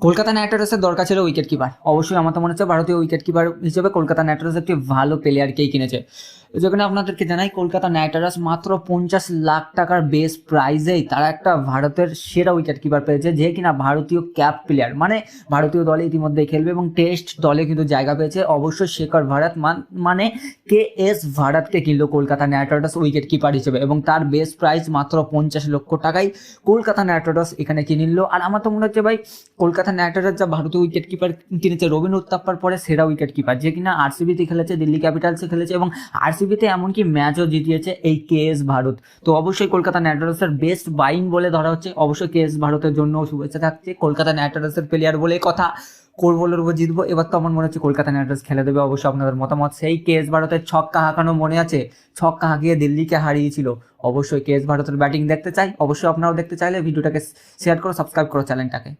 Kolkata night রাইডার্সের দরকার ছিল উইকেট কিপার অবশ্যই আমার তো মনে হচ্ছে ভারতীয় উইকেট কিপার হিসেবে কলকাতা নাইট রাইডার্স একটি ভালো প্লেয়ারকেই কিনেছে। যেখানে আপনাদেরকে জানাই, কলকাতা নাইট রাইডার্স মাত্র পঞ্চাশ লাখ টাকার বেস প্রাইজেই তারা একটা ভারতের সেরা উইকেট কিপার পেয়েছে, যে কিনা ভারতীয় ক্যাপ প্লেয়ার মানে ভারতীয় দলে ইতিমধ্যে খেলবে এবং টেস্ট দলে কিন্তু জায়গা পেয়েছে। অবশ্যই শেখর ভারত মান- কে এস ভারতকে কিনলো Kolkata knight riders wicket keeper হিসেবে। এবং তার বেস প্রাইস মাত্র পঞ্চাশ লক্ষ টাকায় কলকাতা নাইট রাইডার্স এখানে কিনে নিল। আর আমার তো মনে হচ্ছে ভাই, কলকাতা নাইট রাইডার্স যা ভারতীয় উইকেট কিপার কিনেছে, রবীন্দ্র উত্তাপ্পার পরে সেরা উইকেট কিপার যে কিনা আরসিবিতে খেলেছে, দিল্লি ক্যাপিটালসে খেলেছে এবং আরসিবিতে এমনকি ম্যাচও জিতিয়েছে এই কে এস ভারত। তো অবশ্যই কলকাতা নাইট রাইডার্সের বেস্ট বাইং বলে ধরা হচ্ছে। অবশ্যই কে এস ভারতের জন্য শুভেচ্ছা থাকছে। কলকাতা নাইট রাইডার্সের প্লেয়ার বলে কথা করবলের উপর জিতবো। এবার তো আমার মনে হচ্ছে কলকাতা নাইট রাইডার্স খেলে দেবে। অবশ্যই আপনাদের মতামত। সেই কে এস ভারতের ছক্কা হাঁকানো মনে আছে? ছক্কা হাঁকিয়ে দিল্লিকে হারিয়েছিল। অবশ্যই কে এস ভারতের ব্যাটিং দেখতে চাই। অবশ্যই আপনারাও দেখতে চাইলে ভিডিওটাকে শেয়ার করো সাবস্ক্রাইব করো চ্যানেলটাকে।